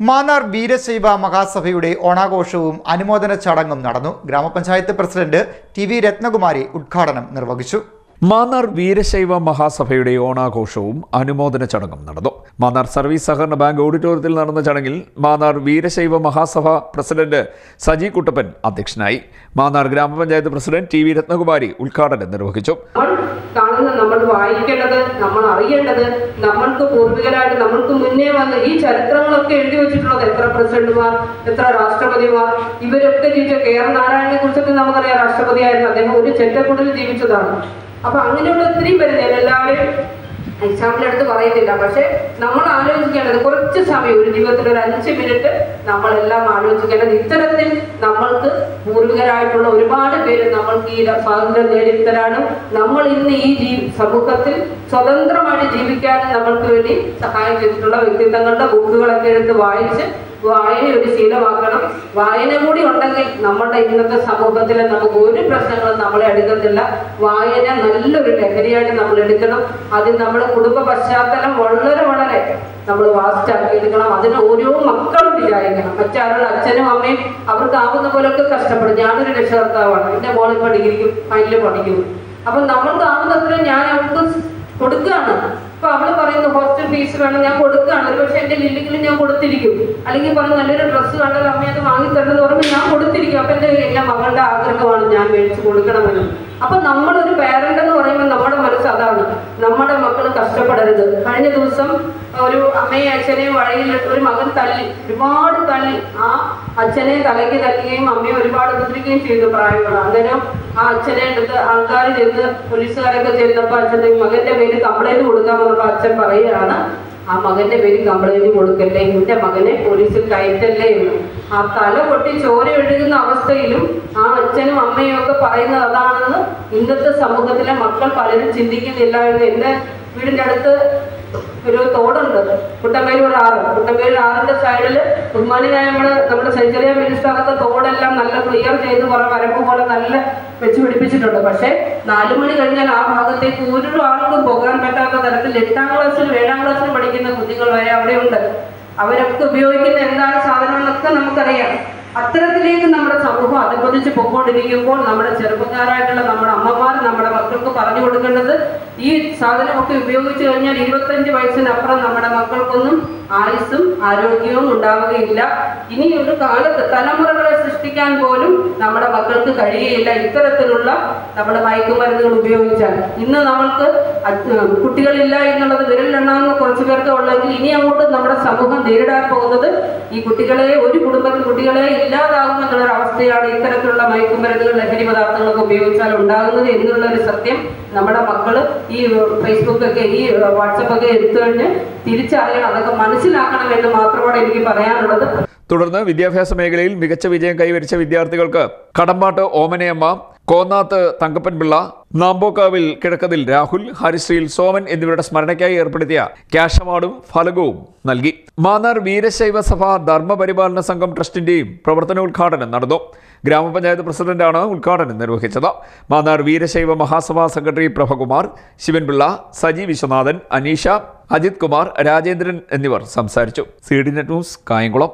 മാന്നാർ വീരശൈവ മഹാസഭയുടെ ഓണാഘോഷവും അനുമോദന ചടങ്ങും നടന്നു. ഗ്രാമപഞ്ചായത്ത് പ്രസിഡന്റ് ടി വി രത്നകുമാരി ഉദ്ഘാടനം നിർവഹിച്ചു. മാന്നാർ വീരശൈവ മഹാസഭയുടെ ഓണാഘോഷവും അനുമോദന ചടങ്ങും നടന്നു. മാന്നാർ സർവീസ് സഹകരണ ബാങ്ക് ഓഡിറ്റോറിയത്തിൽ നടന്ന ചടങ്ങിൽ മാന്നാർ വീരശൈവ മഹാസഭ പ്രസിഡന്റ് സജി കുട്ടപ്പൻ അധ്യക്ഷനായി. മാന്നാർ ഗ്രാമപഞ്ചായത്ത് പ്രസിഡന്റ് ടി വി രത്നകുമാരി ഉദ്ഘാടനം നിർവഹിച്ചു. കാണുന്ന നമ്മൾ വായിക്കേണ്ടത് നമ്മൾ അറിയേണ്ടത് നമ്മൾക്ക് പൂർവികരായിട്ട് നമ്മൾക്ക് മുന്നേ വന്ന ഈ ചരിത്രങ്ങളൊക്കെ എഴുതി വെച്ചിട്ടുള്ളത് എത്ര പ്രസിഡന്റുമാർ എത്ര രാഷ്ട്രപതിമാർ ഇവരൊക്കെ ജീവിച്ച കെ ആർ നാരായണനെ കുറിച്ചൊക്കെ നമുക്കറിയാം രാഷ്ട്രപതിയായിരുന്നു. അദ്ദേഹം ഒരു ചെറ്റക്കുടലിൽ ജീവിച്ചതാണ്. അപ്പൊ അങ്ങനെയുള്ള ഒത്തിരി പേര് ഞാൻ എല്ലാവരും എക്സാമ്പിളെടുത്ത് പറയുന്നില്ല. പക്ഷെ നമ്മൾ ആലോചിക്കേണ്ടത് കുറച്ച് സമയം ഒരു ജീവിതത്തിൽ ഒരു അഞ്ച് മിനിറ്റ് നമ്മളെല്ലാം ആലോചിക്കേണ്ടത് ഇത്തരത്തിൽ നമ്മൾക്ക് പൂർവികരായിട്ടുള്ള ഒരുപാട് പേര് നമ്മൾക്ക് ഈ സ്വാതന്ത്ര്യം നേടിത്തരാനും നമ്മൾ ഇന്ന് ഈ ജീ സമൂഹത്തിൽ സ്വതന്ത്രമായിട്ട് ജീവിക്കാനും നമ്മൾക്ക് വേണ്ടി സഹായം ചെയ്തിട്ടുള്ള വ്യക്തിത്വങ്ങളുടെ ബുക്കുകളൊക്കെ എടുത്ത് വായിച്ച് വായന ഒരു ശീലമാക്കണം. വായന കൂടി ഉണ്ടെങ്കിൽ നമ്മുടെ ഇന്നത്തെ സമൂഹത്തിൽ നമുക്ക് ഒരു പ്രശ്നങ്ങളും നമ്മളെ എടുക്കത്തില്ല. വായന നല്ലൊരു ലഹരിയായിട്ട് നമ്മൾ എടുക്കണം. അതിൽ നമ്മൾ കുടുംബ പശ്ചാത്തലം വളരെ വളരെ നമ്മൾ വാസ്റ്റാക്കി എടുക്കണം അതിന് ഓരോ മക്കളും വിചാരിക്കണം. മറ്റാരുടെ അച്ഛനും അമ്മയും അവർക്ക് ആവുന്ന പോലൊക്കെ കഷ്ടപ്പെടും. ഞാനൊരു രക്ഷകർത്താവാണ്. എന്റെ മോളിൽ പഠിക്കും അതിൽ പഠിക്കുന്നു. അപ്പം നമ്മൾ ആവുന്നത്രയും ഞാൻ അവർക്ക് കൊടുക്കുകയാണ്. വേണം ഞാൻ കൊടുക്കുകയാണ്. ഒരു പക്ഷെ എന്റെ ലില്ലിങ്കിലും ഞാൻ കൊടുത്തിരിക്കും. അല്ലെങ്കിൽ പറഞ്ഞു നല്ലൊരു ഡ്രസ്സ് കണ്ടത് അമ്മ അത് വാങ്ങി തരുന്നത് പറയുമ്പോൾ ഞാൻ കൊടുത്തിരിക്കും. അപ്പം എന്റെ എന്റെ മകളുടെ ആഗ്രഹമാണ് ഞാൻ മേടിച്ച് കൊടുക്കണമെന്ന്. അപ്പം നമ്മളൊരു പേരന്റ് എന്ന് പറയുമ്പോൾ നമ്മുടെ മനസ്സ് അതാണ്. നമ്മുടെ മക്കൾ കഷ്ടപ്പെടരുത്. കഴിഞ്ഞ ദിവസം ഒരു അമ്മയും അച്ഛനെയും വഴിയിൽ ഒരു മകൻ തല്ലി ഒരുപാട് തല്ലി. ആ അച്ഛനെ തലയ്ക്ക് തല്ലുകയും അമ്മയെ ഒരുപാട് ഉപദ്രവിക്കുകയും ചെയ്തു പ്രായമുള്ള അങ്ങനെ ആ അച്ഛനെ എടുത്ത് ആൾക്കാർ ചെന്ന് പോലീസുകാരൊക്കെ ചെന്നപ്പോൾ അച്ഛന്റെ മകന്റെ പേര് കംപ്ലൈന്റ് കൊടുക്കാൻ അച്ഛൻ പറയുകയാണ്. ആ മകന്റെ പേര് കംപ്ലൈന്റ് കൊടുക്കല്ലേ എന്റെ മകനെ പോലീസിൽ കയറ്റല്ലേ എന്ന്. ആ തല പൊട്ടി ചോര ഒഴുകുന്ന അവസ്ഥയിലും ആ അച്ഛനും അമ്മയും ഒക്കെ പറയുന്നത് അതാണെന്ന് ഇന്നത്തെ സമൂഹത്തിലെ മക്കൾ പലരും ചിന്തിക്കുന്നില്ല എന്ന് എന്റെ വീടിന്റെ അടുത്ത് ഒരു തോടുണ്ട്. കുട്ടമ്പേരൂർ ആറ്. കുട്ടമ്പേരൂർ ആറിന്റെ സൈഡിൽ ബഹുമാനിയായ നമ്മുടെ നമ്മുടെ സെഞ്ചുറിയ മിനിസ്റ്ററൊക്കെ തോടെല്ലാം നല്ല ക്ലിയർ ചെയ്ത് കുറെ വരമ്പ് പോലെ നല്ല വെച്ച് പിടിപ്പിച്ചിട്ടുണ്ട്. പക്ഷേ നാലു മണി കഴിഞ്ഞാൽ ആ ഭാഗത്തേക്ക് ഒരു ആൾക്കും പോകാൻ പറ്റാത്ത തരത്തിൽ എട്ടാം ക്ലാസ്സിൽ ഏഴാം ക്ലാസ്സിൽ പഠിക്കുന്ന കുട്ടികൾ വരെ അവിടെയുണ്ട്. അവരൊക്കെ ഉപയോഗിക്കുന്ന എന്താണ് സാധനം എന്നൊക്കെ നമുക്കറിയാം. അത്തരത്തിലേക്ക് നമ്മുടെ സമൂഹം അനുബന്ധിച്ച് പൊക്കോണ്ടിരിക്കുമ്പോൾ നമ്മുടെ ചെറുപ്പക്കാരായിട്ടുള്ള നമ്മുടെ അമ്മമാർ പറഞ്ഞു കൊടുക്കേണ്ടത് ഈ സാധനമൊക്കെ ഉപയോഗിച്ചു കഴിഞ്ഞാൽ ഇരുപത്തഞ്ച് വയസ്സിനപ്പുറം നമ്മുടെ മക്കൾക്കൊന്നും ആയുസ്സും ആരോഗ്യവും ഉണ്ടാവുകയില്ല. ഇനി ഒരു കാലത്ത് തലമുറകളെ സൃഷ്ടിക്കാൻ പോലും നമ്മുടെ മക്കൾക്ക് കഴിയുകയില്ല ഇത്തരത്തിലുള്ള നമ്മുടെ മയക്കുമരുന്നുകൾ ഉപയോഗിച്ചാൽ. ഇന്ന് നമ്മൾക്ക് കുട്ടികളില്ല എന്നുള്ളത് വിരലിലെണ്ണാവുന്ന കുറച്ച് ഉള്ളെങ്കിൽ ഇനി അങ്ങോട്ട് നമ്മുടെ സമൂഹം നേരിടാൻ പോകുന്നത് ഈ കുട്ടികളെ ഒരു കുടുംബത്തിൽ കുട്ടികളെ ഇല്ലാതാകും എന്നുള്ളൊരു അവസ്ഥയാണ് ഇത്തരത്തിലുള്ള മയക്കുമരുന്നുകൾ ലഹരി പദാർത്ഥങ്ങളൊക്കെ ഉപയോഗിച്ചാൽ ഉണ്ടാകുന്നത് എന്നുള്ള ഒരു സത്യം നമ്മുടെ മക്കൾ ഈ ഫേസ്ബുക്കൊക്കെ ഈ വാട്സപ്പൊക്കെ എടുത്തു കഴിഞ്ഞ് തിരിച്ചറിയണം. അതൊക്കെ മനസ്സിലാക്കണം എന്ന് മാത്രമാണ് എനിക്ക് പറയാനുള്ളത്. തുടർന്ന് വിദ്യാഭ്യാസ മേഖലയിൽ മികച്ച വിജയം കൈവരിച്ച വിദ്യാർത്ഥികൾക്ക് കടമ്പാട്ട് ഓമനയമ്മ കോന്നാത്ത് തങ്കപ്പൻപിള്ള നാംബോക്കാവിൽ കിഴക്കതിൽ രാഹുൽ ഹരിശ്രീയിൽ സോമൻ എന്നിവരുടെ സ്മരണയ്ക്കായി ഏർപ്പെടുത്തിയ ക്യാഷ് അവാർഡും ഫലകവും നൽകി. മാന്നാർ വീരശൈവ സഭ ധർമ്മപരിപാലന സംഘം ട്രസ്റ്റിന്റെയും പ്രവർത്തനോദ്ഘാടനം നടന്നു. ഗ്രാമപഞ്ചായത്ത് പ്രസിഡന്റാണ് ഉദ്ഘാടനം നിർവഹിച്ചത്. മാന്നാർ വീരശൈവ മഹാസഭാ സെക്രട്ടറി പ്രഭകുമാർ ശിവൻപിള്ള സജി വിശ്വനാഥൻ അനീഷ അജിത് കുമാർ രാജേന്ദ്രൻ എന്നിവർ സംസാരിച്ചു. C D net news Kayamkulam.